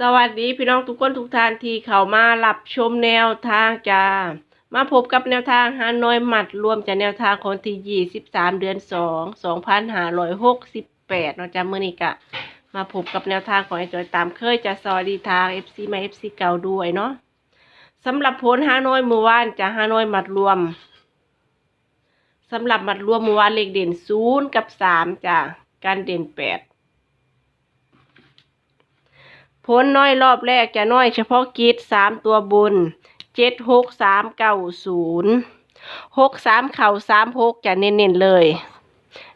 สวัสดีพี่น้องทุกคนทุกท่านที่เข้ามารับชมแนวทางจ้ามาพบกับแนวทางฮานอยหมัดรวมจากแนวทางคนที่23เดือน2 2568เนาะจ้ามื้อนี้กะ มาพบกับแนวทางของไอ้จอยตามเคยจะสวัสดีทาง FC มา FC เก่าด้วยเนาะสำหรับผลฮานอยเมื่อวานจะฮานอยหมัดรวมสำหรับหมัดรวมเมื่อวานเลขเด่น0กับ3จ้ะการเด่น8 ผลน้อยรอบแรกจะน้อยเฉพาะกิจสามตัวบนเจ็ดหกสามเก้าศูนย์หกสามเข่าสามหกจะเน้นๆเลย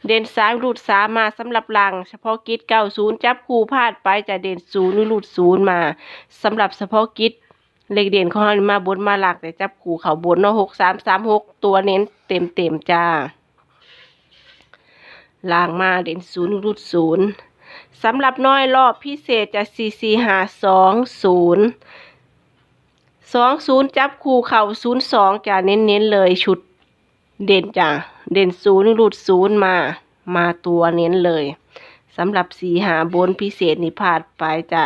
เด่นสามรูดสามมาสำหรับลัง เฉพาะกิจเก้าศูนย์จับคู่พลาดไปจะเด่นศูนย์หรือรูดศูนย์มาสำหรับเฉพาะกิจเลขเด่นของเรามาบนมาหลักแต่จับคู่เขาบนเนาะหกสามสามหกตัวเน้นเต็มเต็มๆจ้าล่างมาเด่นศูนย์รูดศูนย์ สำหรับน้อยรอบพิเศษจะ4 4 5 2 0 2 0จับคู่เข่า0 2จะเน้นๆเลยชุดเด่นจ้ะเด่นศูนย์หลุดศูนย์มา มาตัวเน้นเลยสำหรับสีหาบนพิเศษนี่พลาดไปจ้ะ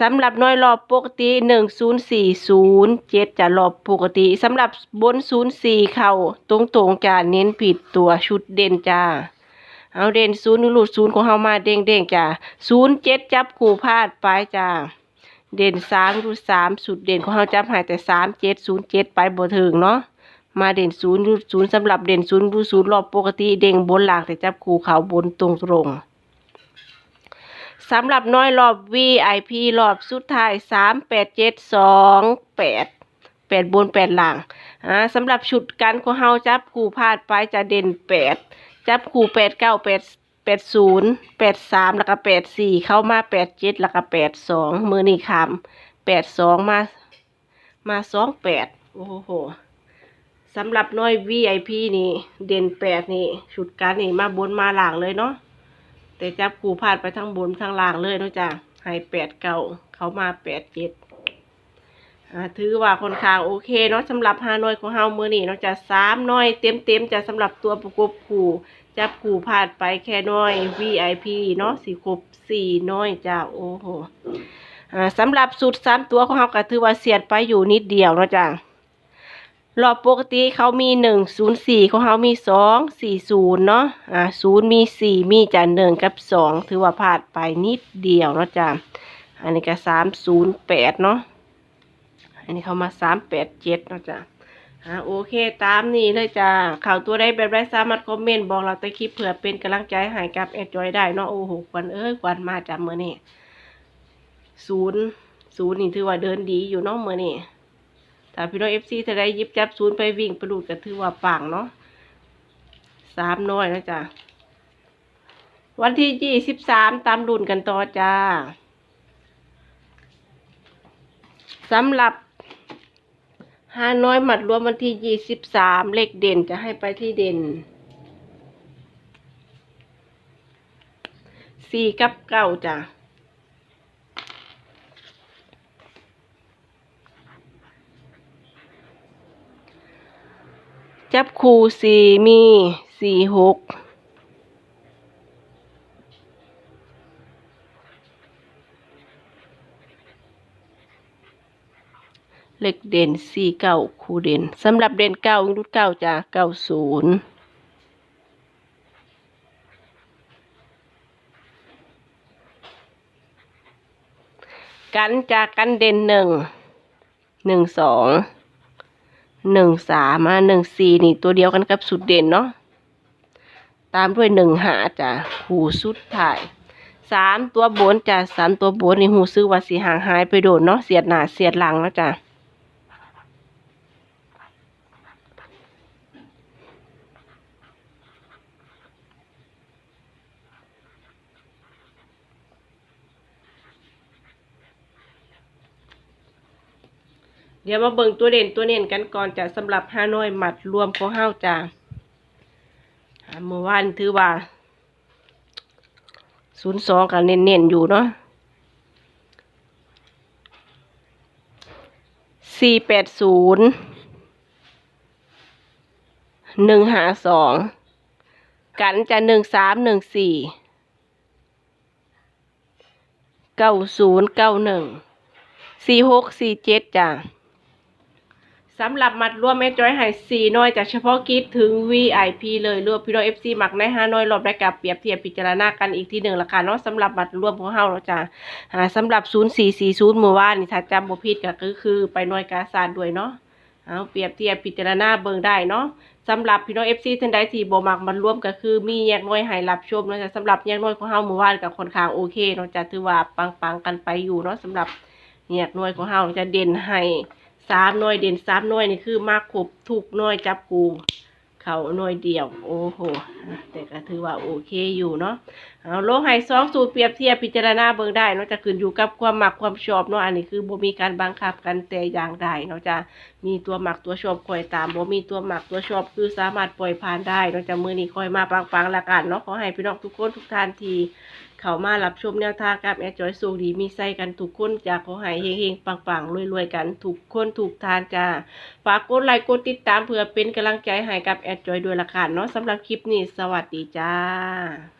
สำหรับน้อยรอบปกติ1 0 4 0 7จะรอบปกติสำหรับบน0 4เข่าตรงๆจะเน้นผิดตัวชุดเด่นจ้า เอาเด่นศูนย์หลุดศูนย์ของเฮามาเด้งเด้งๆจ้าศูนย์เจ็ดจับคู่พลาดไปจ้าเด่นสามรูดสามสุดเด่นของเฮาจับหายแต่สามเจ็ดศูนย์เจ็ดไปบ่ถึงเนาะมาเด่นศูนย์รูดศูนย์สำหรับเด่นศูนย์รูดศูนย์รอบปกติเด้งบนหลักแต่จับคู่เขาบนตรงตรงสำหรับน้อยรอบ VIP รอบสุดท้ายสามแปดเจ็ดสองแปดแปดบนแปดหลังอ่าสำหรับชุดกันของเฮาจับคู่พลาดไปจะเด่นแปด จับคู่แปดเก้าแปดแปดศูนย์แปดสามแล้วก็แปดสี่เข้ามาแปดเจ็ดแล้วก็แปดสองมือนี่คำแปดสองมา มาสองแปดโอ้โหสำหรับน้อย VIP นี่ เด่นแปดนี่ชุดการนี่มาบนมาหลังเลยเนาะแต่จับคู่พลาดไปทั้งบนทั้งล่างเลยเนาะจ้ะให้แปดเก้าเขามาแปดเจ็ด ถือว่าค่อนข้างโอเคเนาะสำหรับฮานอยของเฮามือนี้เนาะจะสามน้อยเต็มเต็มจะสำหรับตัวประกบคู่จับคู่พลาดไปแค่น้อย VIP เนาะสี่ครบสี่น้อยจ้าโอ้โหสำหรับสูตรสามตัวของเฮาก็ถือว่าเสียดไปอยู่นิดเดียวเนาะจ้ารอบปกติเขามีหนึ่งศูนย์สี่ของเฮามีสองสี่ศูนย์เนาะอ่าศูนย์มีสี่มีจ้ะหนึ่งกับสองถือว่าพลาดไปนิดเดียวเนาะจ้าอันนี้ก็สามศูนย์แปดเนาะ อันนี้เขามาสามแปดเจ็ดนะจ้ะอ่าโอเคตามนี้เลยจ้ะข่าวตัวได้แบบไรสามารถคอมเมนต์บอกเราแต่คลิปเผื่อเป็นกำลังใจให้กับแอดจอยได้เนาะโอ้โหควันเอ้ยควันมาจากเมื่อนี่ศูนย์ศูนย์นี่ถือว่าเดินดีอยู่เนาะเมื่อนี่ถ้าพี่น้องเอฟซีถ้าได้ยิบจับศูนย์ไปวิ่งไปดูดก็ถือว่าปังเนาะสามน้อยนะจ้ะวันที่ยี่สิบสามตามรุ่นกันต่อจ้าสำหรับ ห้าน้อยหมัดรวมวันที่ยี่สิบสามเลขเด่นจะให้ไปที่เด่นสี่กับเก้าจ้ะจับคู่สี่มีสี่หก เลขเด่นสี่เก้าคู่เด่นสำหรับเด่นเก้ารุ่นเก้าจ้ะเก้าศูนย์กันจากกันเด่นหนึ่งหนึ่งสองหนึ่งสามมาหนึ่งสี่นี่ตัวเดียวกันกับสุดเด่นเนาะตามด้วยหนึ่งหาจ้ะหูสุดถ่ายสามตัวบนจ้ะสามตัวบนนี่หูซื้อว่าสีห่างหายไปโดนเนาะเสียดหน้าเสียดหลังแล้วจ้ะ เดี๋ยวมาเบิ่งตัวเด่นตัวเน่นกันก่อนจะสำหรับห้าน้อยหมัดรวมของเฮาจ้าอ่าเมื่อวานถือว่าศูนย์สองกันเน้นๆอยู่เนาะสี่แปดศูนย์หนึ่งหาสองกันจะหนึ่งสามหนึ่งสี่เก้าศูนย์เก้าหนึ่งสี่หกสี่เจ็ดจ้ะ สำหรับมัดรวมแม่จอยให้สี่น้อยจากเฉพาะกิจถึง VIP เลยรวมพี่น้อง FC หมักในห้าน้อยรอบได้กับเปรียบเทียบพิจารณากันอีกทีหนึ่งละค่ะเนาะสำหรับมัดรวมของเฮาเนาจะอ่าสำหรับ 0440เมื่อวานนี่ถ้าจำบ่ผิดก็คือคือไปน้อยกาซานด้วยเนาะเอาเปรียบเทียบพิจารณาเบิ่งได้เนาะสำหรับพี่น้อง FC ท่านใดที่บ่มักมันรวมก็คือมีแยกน้อยให้รับชมเนาะสำหรับแยกน้อยของเฮาเมื่อวานก็ค่อนข้างโอเคเนาะจะถือว่าปังๆกันไปอยู่เนาะสำหรับแยกน้อยของเฮาจะเด่นให้ สามหน่วยเด่นสามหน่วยนี่คือมากครบทุกหน่วยจับกูเขาหน่วยเดียว โอ้โห แต่ก็ถือว่าโอเคอยู่เนาะเอาโลกไฮสองสูตรเปรียบเทียบพิจารณาเบิ่งได้เนาะจะขึ้นอยู่กับความหมักความชอบเนาะอันนี้คือบ่มีการบังคับกันแต่อย่างใดเนาะจะมีตัวหมักตัวชอบคอยตามบ่มีตัวหมักตัวชอบคือสามารถปล่อยผ่านได้เนาะจะมือนี้คอยมาปังๆละกันเนาะขอให้พี่น้องทุกคนทุกท่านทีเขามารับชมแนวทางกับแอดจอยสูงดีมีไส้กันทุกคนจากขอให้เฮงๆปังๆรวยๆกันทุกคนถูกทานจ้าฝากกดไลค์กดติดตามเพื่อเป็นกำลังใจให้กับแอดจอยด้วยละกันเนาะสำหรับคลิปนี้สวัสดีจ้า